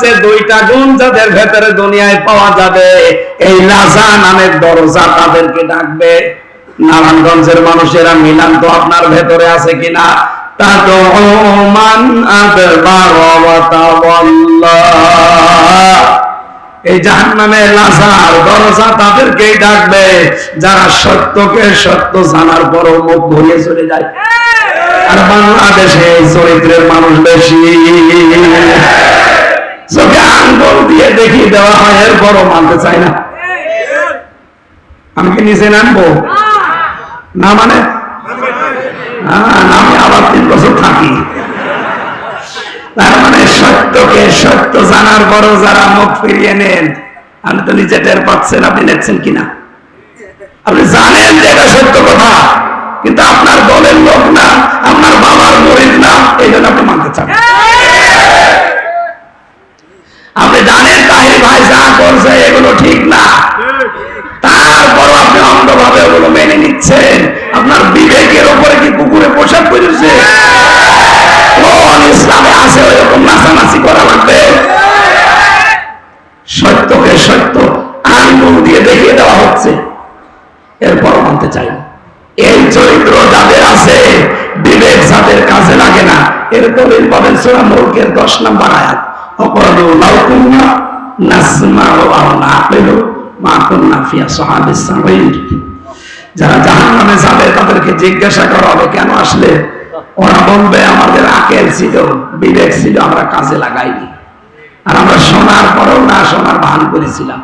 হচ্ছে দুইটা গুণ যাদের ভেতরে দুনিয়ায় পাওয়া যাবে। এই লাজা নামের দরজা তাদেরকে ডাকবে। নারায়ণগঞ্জের মানুষেরা মিলান তো আপনার ভেতরে আছে কিনা? এই জাহান্নামের লাজার দরজা তাদেরকেই ডাকবে। যারা সত্যকে সত্য জানার পরও মুখ ঘুরিয়ে চলে যায়। আর বাংলাদেশে চরিত্রের মানুষ বেশি। চোখে আঙ্গুল দিয়ে দেখিয়ে দেওয়া হয়, এরপরও মানতে চায় না। আমি কি নামবো? না মানে? আমি আবার তিন বছর থাকি। তার মানে সত্যকে সত্য জানার পরও যারা মুখ ফিরিয়ে নেন আপনি তো নিজে টের পাচ্ছেন, আপনি নেচ্ছেন কিনা? আপনি জানেন যে এটা সত্য কথা, কিন্তু আপনার দলের লোক না, আপনার বাবার মরিদ না, এই জন্য আপনি মানতে চান আপনি জানেন তাহির ভাই করছে এগুলো ঠিক না তারপর আপনি অন্ধভাবে ওগুলো মেনে নিচ্ছেন। আপনার বিবেকের উপরে কি কুকুরে পোশাক করেছে কোন ইসলামে আছে ওইরকম নাচানাচি করা লাগবে? সত্যকে সত্য দিয়ে দেখিয়ে দেওয়া হচ্ছে। এরপর মানতে চাই এই চরিত্র যাদের আছে, বিবেক যাদের কাজে লাগে না এরপর পাবেন দশ নম্বর আয়াত। অপরাধ লাউকুন্না নাসমা ও মা কন্যা ফিয়া সাহাবিস সামির যারা জাহান নামে যাবে, তাদেরকে জিজ্ঞাসা করা হবে, কেন আসলে? ওরা বলবে, আমাদের আকেল ছিল, বিবেক ছিল, আমরা কাজে লাগাইনি। আর আমরা শোনার পরেও না শোনার ভান করেছিলাম।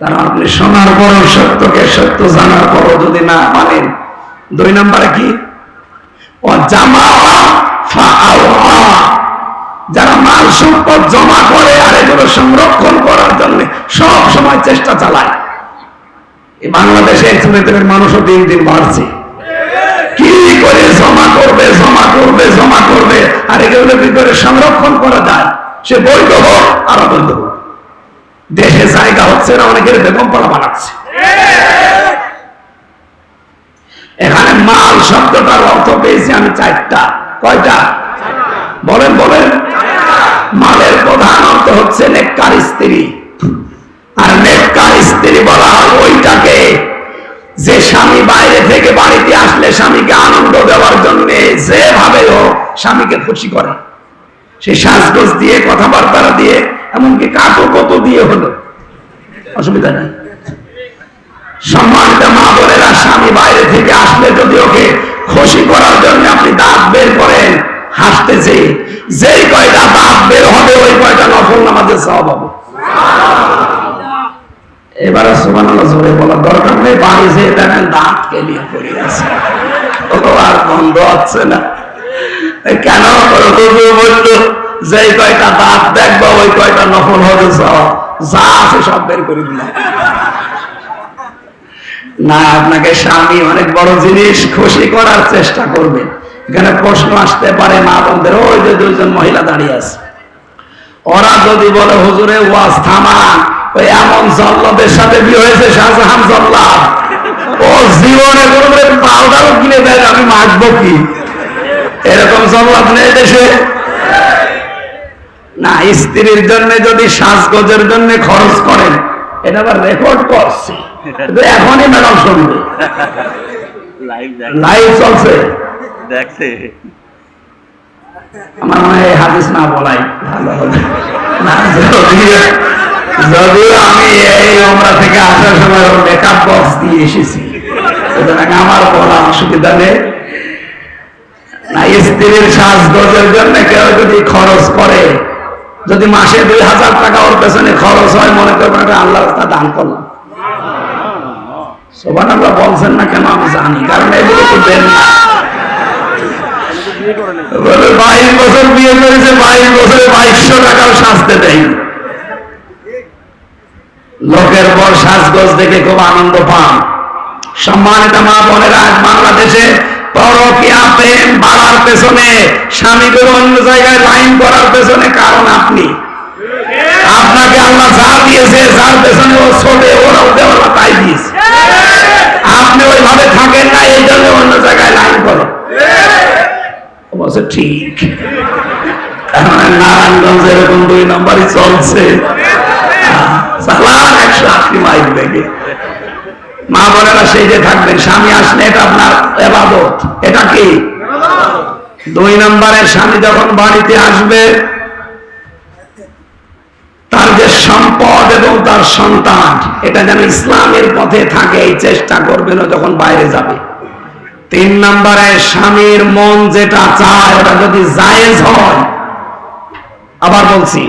তারা আপনি শোনার পরও সত্যকে সত্য জানার পরও যদি না মানেন, দুই নম্বরে কি? ও জামা যারা মাল সম্পদ জমা করে আর এগুলো সংরক্ষণ করার জন্য সব সময় চেষ্টা চালায়। এই বাংলাদেশে ছেলেদের মানুষও দিন দিন বাড়ছে। কি করে জমা করবে জমা করবে জমা করবে? আর এগুলো কি করে সংরক্ষণ করা যায়? সে বৈধ হোক, আর অবৈধ হোক। দেশে জায়গা হচ্ছে না, অনেকের বেগম পাড়া বানাচ্ছে। এখানে মাল শব্দটার অর্থ পেয়েছি আমি চারটা। কয়টা বলেন বলেন মালের প্রধান অর্থ হচ্ছে নেককার স্ত্রী। আর নেককার স্ত্রী বলা হয় ওইটাকে যে স্বামী বাইরে থেকে বাড়িতে আসলে স্বামীকে আনন্দ দেওয়ার জন্য যেভাবে হোক স্বামীকে খুশি করে। সে শ্বাসগোজ দিয়ে, কথাবার্তা দিয়ে, এমনকি কাকো কত দিয়ে হলো। অসুবিধা নেই। সম্মানিত মা বোনেরা, স্বামী বাইরে এবারে বলার দরকার নেই দাঁত কেলিয়ে পড়ে আছে আর বন্ধ হচ্ছে না। কেন যেই কয়টা দাঁত দেখব, ওই কয়টা নফল হবে যা আছে সব বের করে দিলাম। না, আপনাকে স্বামী অনেক বড় জিনিস খুশি করার চেষ্টা করবে। এখানে প্রশ্ন আসতে পারে মা বোনদের, ওই যে দুইজন মহিলা দাঁড়িয়ে আছে। ওরা যদি বলে হুজুরে ওয়াজ থামান ওই এমন জল্লাদের সাথে বিয়ে হয়েছে শাহজাহান জল্লাদ। ও জীবনে কোনো পাউডারও কিনে দেয় আমি মাখবো কি? এরকম জল্লাদ নেই দেশে। না স্ত্রীর জন্য যদি সাজগোজের জন্য খরচ করেন এটা আবার রেকর্ড করছে। এখনই ম্যাডাম শুনবে। লাইভ লাইভ চলছে। দেখছে। আমার মনে হয় হাদিস না বলাই ভালো হবে। আমি এই আমরা থেকে আসার সময় মেকআপ বক্স দিয়ে এসেছি। আমার বলা অসুবিধা নেই। স্ত্রীর জন্য কেউ যদি খরচ করে, যদি মাসে দুই হাজার টাকা ওর পেছনে খরচ হয়, মনে করবেন আল্লাহ রাস্তা দান করলাম। সোবান আল্লাহ বলছেন না কেন আমি জানি, কারণ এগুলো তো না। বাইশ বছর বিয়ে করেছে, বাইশ বছরে বাইশশো টাকাও সাজতে দেয় লোকের পর সাজগোজ দেখে খুব আনন্দ পান। সম্মানিত মা বোনেরা, আজ বাংলাদেশে পরকিয়া প্রেম বাড়ার পেছনে, স্বামীগুলো অন্য জায়গায় লাইন করার পেছনে কারণ আপনি। আপনাকে আল্লাহ যা দিয়েছে, যার পেছনে ও ছোটে ওরা দেওয়া তাই দিয়েছে। আপনি ওইভাবে থাকেন না, এই জন্য অন্য জায়গায় লাইন করে। বলছে ঠিক। নারায়ণগঞ্জ এরকম দুই নম্বরই চলছে। একশো আশি মাইল বেগে। মা বোনেরা সেই যে থাকবেন, স্বামী আসলে এটা আপনার এবাদত। এটা কি? দুই নম্বরের স্বামী যখন বাড়িতে আসবে, তার যে সম্পদ এবং তার সন্তান, এটা যেন ইসলামের পথে থাকে, এই চেষ্টা করবেন যখন বাইরে যাবে। তিন নম্বরে স্বামীর মন যেটা চায়, ওটা যদি জায়েজ হয়, আবার বলছি,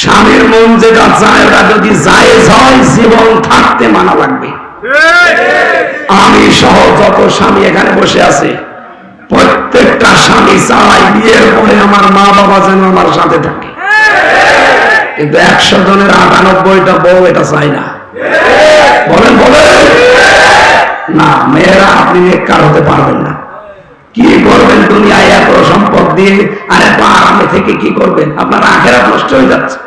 স্বামীর মন যেটা চায়, ওটা যদি জায়েজ হয়, জীবন থাকতে মানা লাগবে। আমি সহ যত স্বামী এখানে বসে আছে, প্রত্যেকটা স্বামী চাই বিয়ের পরে আমার মা বাবা যেন আমার সাথে থাকে। কিন্তু একশো জনের আটানব্বইটা বউ এটা চাই না। বলেন বলেন। না, মেয়েরা আপনি নেককার হতে পারবেন না। কি করবেন দুনিয়ায় এত সম্পদ দিয়ে? আর এত আরামে থেকে কি করবেন? আপনার আখেরাত নষ্ট হয়ে যাচ্ছে।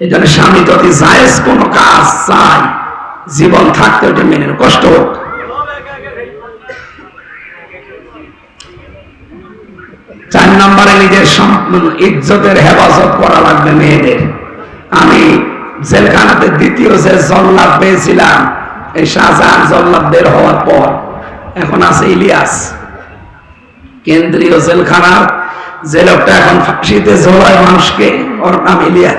এই জন্য স্বামী যদি জায়েজ কোনো কাজ চাই জীবন থাকতে ওটা মেনে কষ্ট হোক। চার নম্বরে নিজের ইজ্জতের হেফাজত করা লাগবে মেয়েদের। আমি জেলখানাতে দ্বিতীয় যে জল্লাদ পেয়েছিলাম এই শাহজাহান জল্লাদ বের হওয়ার পর এখন আছে ইলিয়াস। কেন্দ্রীয় জেলখানার যে লোকটা এখন ফাঁসিতে ঝোলায় মানুষকে, ওর নাম ইলিয়াস,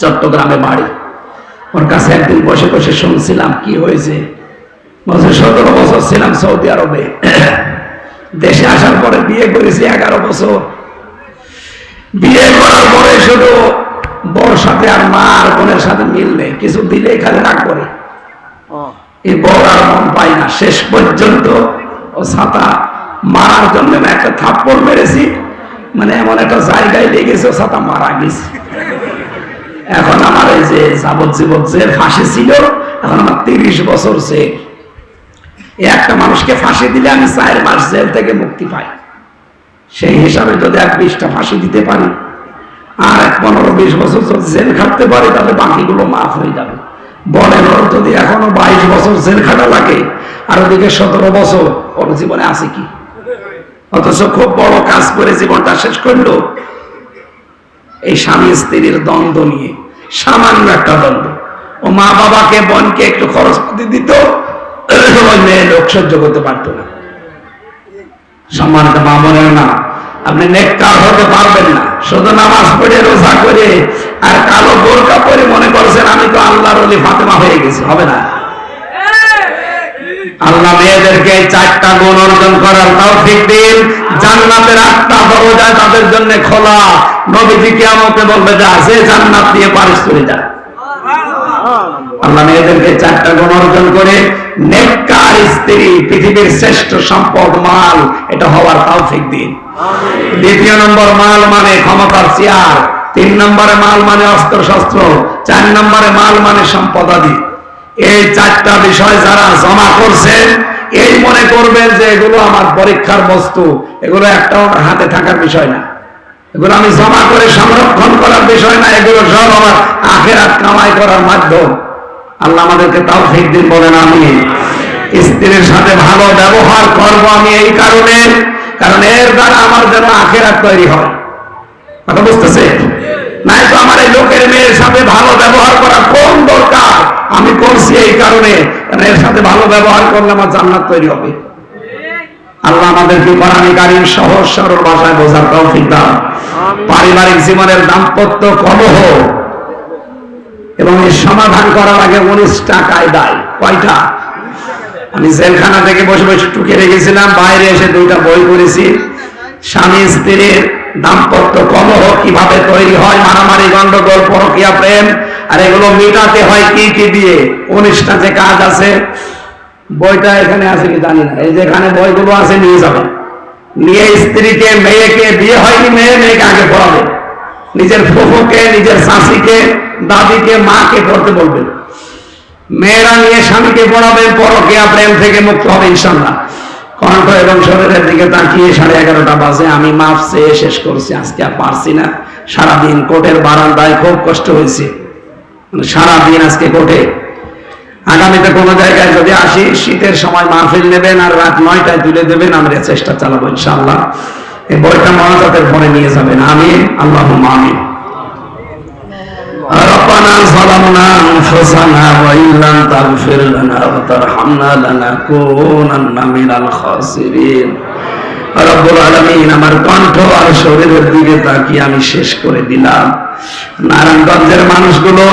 চট্টগ্রামে বাড়ি। ওর কাছে একদিন বসে বসে শুনছিলাম কি হয়েছে। বছর সতেরো বছর ছিলাম সৌদি আরবে। দেশে আসার পরে বিয়ে করেছি এগারো বছর। বিয়ে করার পরে শুধু বর সাথে আর মা আর বোনের সাথে মিল নেই, কিছু দিলেই খালি রাগ করে। পাই না শেষ পর্যন্ত ও ছাতা মারার জন্য একটা থাপ্পড় মেরেছি। মানে এমন একটা জায়গায় লেগেছে ও ছাতা মারা গেছে। এখন আমার এই যে যে ফাঁসি ছিল, এখন আমার তিরিশ বছর যে একটা মানুষকে ফাঁসি দিলে আমি চার মাস জেল থেকে মুক্তি পাই। সেই হিসাবে যদি এক বিশটা ফাঁসি দিতে পারি, আর এক পনেরো বিশ বছর জেল খাটতে পারি, তাহলে বাকিগুলো মাফ হয়ে যাবে। বলেন যদি এখনও বাইশ বছর জেল খাটা লাগে আর ওদিকে সতেরো বছর, ওর জীবনে আছে কি? অথচ খুব বড় কাজ করে জীবনটা শেষ করল এই স্বামী স্ত্রীর দ্বন্দ্ব নিয়ে, সামান্য একটা দ্বন্দ্ব। ও মা বাবাকে, বোনকে একটু খরচ পাতি দিত মেয়ে লোক সহ্য করতে পারতো না। সম্মানিত মা বোনের না আপনি নেককার হতে পারবেন না। শুধু নামাজ পড়ে রোজা করে আর কালো বোরকা পরে মনে করছেন, আমি তো আল্লাহর অলি ফাতেমা হয়ে গেছি। হবে না। আল্লাহ মেয়েদেরকে চারটা গুণ অর্জন করার তাও ঠিক দিন। জান্নাতের আটটা দরজা তাদের জন্য খোলা। নবীজি কিয়ামতে বলবে, যা সে জান্নাত দিয়ে পারিস চলে যা। আল্লাহ মেয়েদেরকে চারটা গুণ অর্জন করে নেককার স্ত্রী পৃথিবীর শ্রেষ্ঠ সম্পদ, মাল, এটা হওয়ার তাও ঠিক দিন। দ্বিতীয় নম্বর, মাল মানে ক্ষমতার চেয়ার। তিন নম্বরে, মাল মানে অস্ত্র শস্ত্র চার নম্বরে, মাল মানে সম্পদাদি এই চারটা বিষয় যারা জমা করছেন এই মনে করবেন যে এগুলো আমার পরীক্ষার বস্তু। এগুলো আমার হাতে থাকার বিষয় না। এগুলো আমি জমা করে সংরক্ষণ করার বিষয় না। এগুলো সব আমার আখেরাত কামাই করার মাধ্যম। আল্লাহ আমাদেরকে তাও ঠিক দিন, বলেন আমি স্ত্রীর সাথে ভালো ব্যবহার করব আমি এই কারণে। কারণ এর দ্বারা আমার যেন আখেরাত তৈরি হয়। কথা বুঝতেছে? নাই তো আমার এই লোকের মেয়ের সাথে ভালো ব্যবহার করা কোন দরকার? আমি করছি এই কারণে। এর সাথে ভালো ব্যবহার করলে আমার জান্নাত তৈরি হবে? আল্লাহ আমাদেরকে কোরআনী কারীম সহজ সরল ভাষায় বোঝার তৌফিক পারিবারিক জীবনের দাম্পত্য কলহ এবং এর সমাধান করার আগে উনিশটা কায়দায় কয়টা? আমি জেলখানা থেকে বসে বসে টুকে রেখেছিলাম, বাইরে এসে দুইটা বই পড়েছি। স্বামী স্ত্রীর দাম্পত্য কলহ কীভাবে তৈরি হয়, মারামারি, গন্ডগোল, পরকিয়া প্রেম, আর এগুলো মেটাতে হয় কি কি দিয়ে? উনিশটা যে কাজ আছে, বইটা এখানে আছে কি জানি না। এই যেখানে বইগুলো আছে, নিয়ে যাবেন নিয়ে স্ত্রীকে, মেয়েকে বিয়ে হয়নি, মেয়ে মেয়েকে আগে পড়াবে। নিজের ফুফুকে, নিজের শাশিকে দাদিকে, মাকে পড়তে বলবেন মেয়েরা নিয়ে স্বামীকে পড়াবেন পরকিয়া প্রেম থেকে মুক্ত হবে ইনশাল্লাহ কণ্ঠ এবং শরীরের দিকে তাকিয়ে সাড়ে এগারোটা বাজে, আমি মাপ চেয়ে শেষ করছি, আজকে আর পারছি না। সারাদিন কোর্টের বারান্দায় খুব কষ্ট হয়েছে। মানে সারাদিন আজকে কোর্টে আগামীতে কোনো জায়গায় যদি আসি, শীতের সময় মাহফিল নেবেন আর রাত নয়টায় তুলে দেবেন, আমরা চেষ্টা চালাবো ইনশাল্লাহ এই বইটা মহাজাতের পরে নিয়ে যাবেন। আমি আল্লাহ আমিন। ربنا ظلمنا أنفسنا وإن لم تغفر لنا وترحمنا لنكونن من الخاسرين রব্বুল আলামিন আমার কণ্ঠ আর শরীরের দিকে তাকিয়ে আমি শেষ করে দিলাম নারায়ণগঞ্জের মানুষগুলো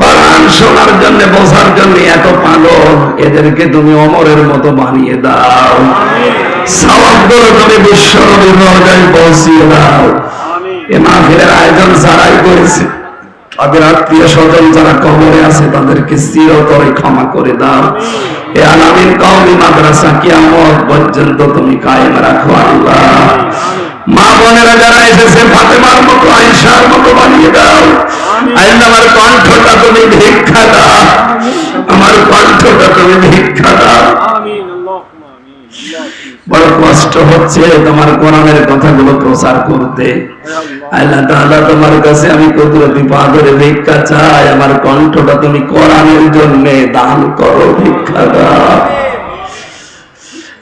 কোরআন শোনার জন্য বোঝার জন্য এত পাগল এদেরকে তুমি অমরের মতো বানিয়ে দাও সওয়াবগুলো তুমি বিশ্ব নবীর রওজায় পৌঁছিয়ে দাও এ মাহফিলের আয়োজন যারাই করেছে তাদের আত্মীয় স্বজন যারা কবরে আছে, তাদেরকে চিরতরে ক্ষমা করে দাও। এ আলামিন কওমি মাদ্রাসা কিয়ামত পর্যন্ত তুমি কায়েম রাখো আল্লাহ। মা বোনেরা যারা এসেছে, ফাতেমার মতো, আয়েশার মতো বানিয়ে দাও। আল্লাহ আমার কণ্ঠটা তুমি ভিক্ষা দাও। আমার কণ্ঠটা তুমি ভিক্ষা দাও। বড় কষ্ট হচ্ছে তোমার কোরআনের কথাগুলো প্রচার করতে। আল্লাহ তাআলা তোমার কাছে আমি ভিক্ষা চাই, আমার কণ্ঠটা তুমি কোরআনের জন্য দান করো ভিক্ষা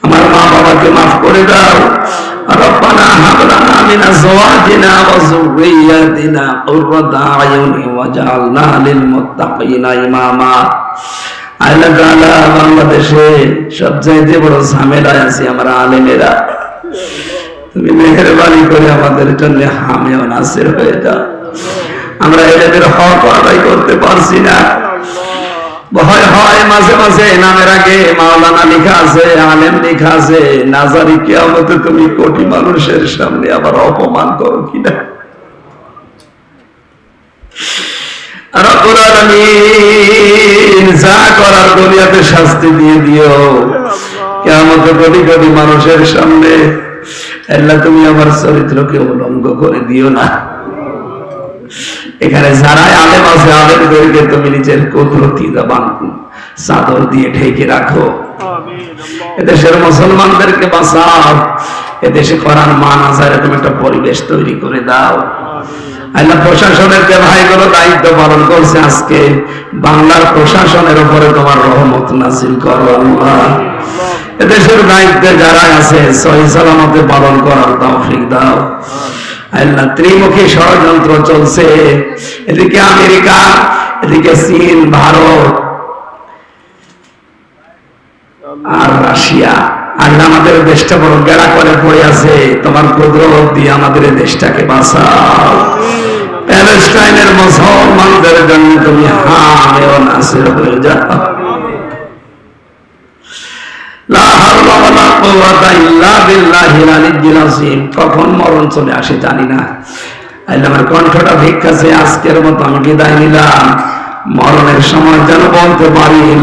আমার মা বাবাকে মাফ করে দাও। আল্লাহ তাআলা বাংলাদেশে সবচাইতে বড় ঝামেলায় আছি আমরা আলেমেরা। তুমি মেহেরবানি করে আমাদের জন্য হামেও নাসির হয়ে যাও। আমরা এদের হক আদায় করতে পারছি না। ভয় হয় মাঝে মাঝে, নামের আগে মাওলানা লেখা আছে, আলেম লেখা আছে। নাজারি কিয়ামতে তুমি কোটি মানুষের সামনে আবার অপমান করো কিনা। যা করার দুনিয়াতে শাস্তি দিয়ে দিও। কোটি কোটি মানুষের সামনে আল্লাহ তুমি আমার চরিত্রকে উলঙ্গ করে দিও না। এখানে যারাই আলেম আছে আলেমদেরকে তুমি নিজের কুদরতি দাবান চাদর দিয়ে ঢেকে রাখো। এদেশের মুসলমানদেরকে বাঁচাও। এদেশে করার মান আসারে তুমি একটা পরিবেশ তৈরি করে দাও। আল্লাহ প্রশাসনের যে ভাইগুলো দায়িত্ব পালন করছে আজকে, বাংলার প্রশাসনের উপরে তোমার রহমত নাজিল করো আল্লাহ। এদেশের দায়িত্বে যারা আছে, সহি সালামতে পালন করার তৌফিক দাও। আল্লাহ ত্রিমুখী ষড়যন্ত্র চলছে। এদিকে আমেরিকা, এদিকে চীন, ভারত, আর রাশিয়া। আল্লাহ আমাদের দেশটা বড় গেড়া করে পড়ে আছে। তোমার কুদরত দিয়ে আমাদের দেশটাকে বাঁচাও। প্যালেস্টাইনের মুসলমানদের জন্য তুমি হামেও নাসির হয়ে যাও। কখন মরণ চলে আসে জানি না। আমার কণ্ঠটা আজকের মতো আমি বিদায় নিলাম। মরণের সময় যেন বলতে পারি